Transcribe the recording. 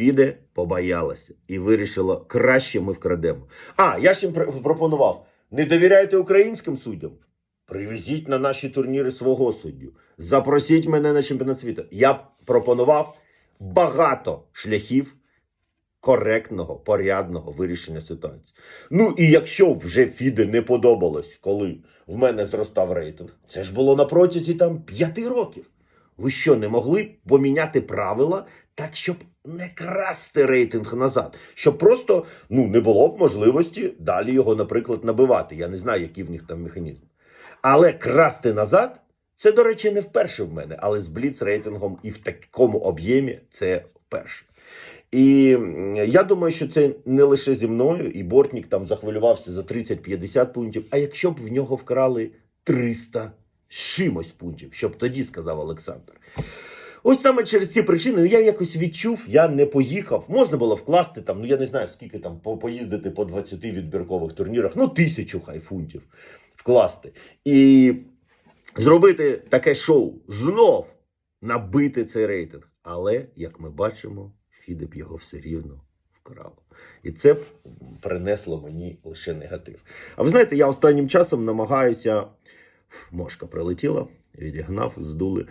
Піде побоялася і вирішила, краще ми вкрадемо. А, я ще пропонував: не довіряйте українським суддям. Привезіть на наші турніри свого суддю. Запросіть мене на чемпіонат світу. Я пропонував багато шляхів коректного, порядного вирішення ситуації. Ну і якщо вже Фіде не подобалось, коли в мене зростав рейтинг, це ж було на протязі там п'яти років. Ви що, не могли поміняти правила так, щоб не красти рейтинг назад? Щоб просто ну, не було б можливості далі його, наприклад, набивати. Я не знаю, які в них там механізми. Але красти назад це, до речі, не вперше в мене, але з бліц рейтингом і в такому об'ємі це вперше. І я думаю, що це не лише зі мною, і Бортнік там захвилювався за 30-50 пунктів. А якщо б в нього вкрали 300 з чимось пунктів, щоб тоді сказав Олександр. Ось саме через ці причини я якось відчув, я не поїхав. Можна було вкласти там, ну я не знаю, скільки там по- поїздити по 20 відбіркових турнірах, ну тисячу хай фунтів вкласти. І зробити таке шоу знов набити цей рейтинг. Але, як ми бачимо, Фіде б його все рівно вкрало. І це принесло мені лише негатив. А ви знаєте, я останнім часом намагаюся. Мошка прилетіла, відігнав, здули.